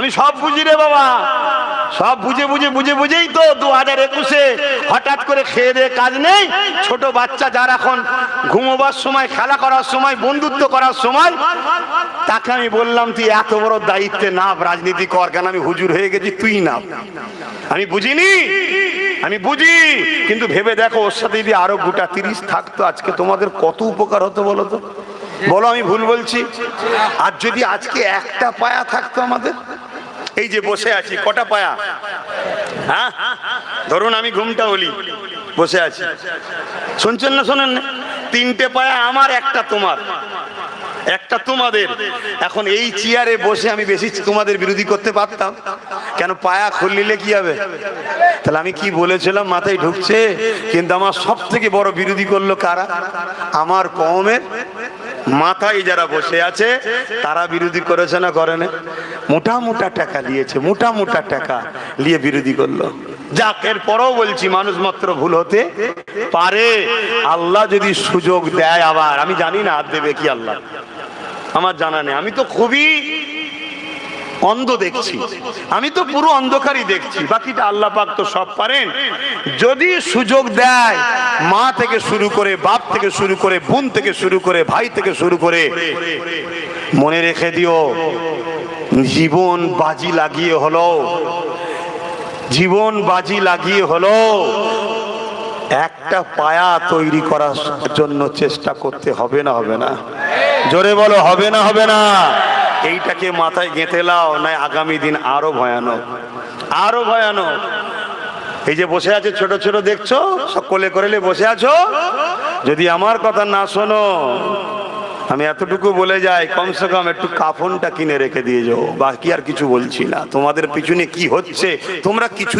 আমি সব বুঝি রে বাবা। সব বুঝে বুঝে বুঝে বুঝেই তো দু হাজার একুশে হঠাৎ করে খেয়ে দিয়ে কাজ নেই। ছোট বাচ্চা যার এখন ঘুমোবার সময়, খেলা করার সময়, বন্ধুত্ব করার সময়, তাকে আমি বললাম, তুই এত বড় দায়িত্বে না রাজনীতি কর, কেন আমি হুজুর হয়ে গেছি, তুই না আমি বুঝিনি, আমি বুঝি, কিন্তু ভেবে দেখো, ওর সাথে যদি আরও গোটা তিরিশ থাকতো, আজকে তোমাদের কত উপকার হতো বলো তো? বলো, আমি ভুল বলছি? আর যদি আজকে একটা পায়া থাকতো আমাদের এই যে বসে আছি, কটা পায়া? হ্যাঁ? ধরুন আমি ঘুমটা হলি, বসে আছি। শুনছেন না শোনেন না? তিনটে পায়া আমার, একটা তোমার। একটা তোমাদের। এখন এই চেয়ারে বসে আমি বেশি তোমাদের বিরোধী করতে পারতাম। কেন পায়া খুললিলে কি হবে? তাহলে আমি কি বলেছিলাম? মাথায় ঢুকছে, কিন্তু আমার সব থেকে বড় বিরোধী করল কারা? আমার কমের মাথায় যারা বসে আছে, তারা বিরোধী করেছে না করে না মোটা মোটা টাকা দিয়েছে মোটা মোটা টাকা নিয়ে বিরোধী করল। যাক এর পরেও বলছি, মানুষ মাত্র ভুল হতে পারে। আল্লাহ যদি সুযোগ দেয় আবার। আমি জানি না আর দেবে কি আল্লাহ। আমার জানা নেই। আমি তো খুবই অন্ধ দেখছি। আমি তো পুরো অন্ধকারই দেখছি। বাকিটা আল্লাহ পাক তো সব পারেন। যদি সুযোগ দেয়, মা থেকে শুরু করে, বাপ থেকে শুরু করে, বোন থেকে শুরু করে, ভাই থেকে শুরু করে, মনে রেখে দিও, জীবন বাজি লাগিয়ে হলো। জীবন বাজি লাগিয়ে হলো। একটা পায়া তৈরি করার জন্য চেষ্টা করতে হবে না হবে না। জোরে বলো, হবে না হবে না। এইটাকে মাথায় গেঁথে লাও নাই আগামী দিন আরও ভয়ানক আরও ভয়ানক। এই যে বসে আছে ছোট ছোট, দেখছ? সব কোলে করেলে বসে আছো? যদি আমার কথা না শোনো, আমি এতটুকু বলে যাই, কমসে কম একটু কাফনটা কিনে রেখে দিয়ে যাও। বাকি আর কিছু বলছি না। তোমাদের পিছনে কি হচ্ছে? তোমরা কিছুই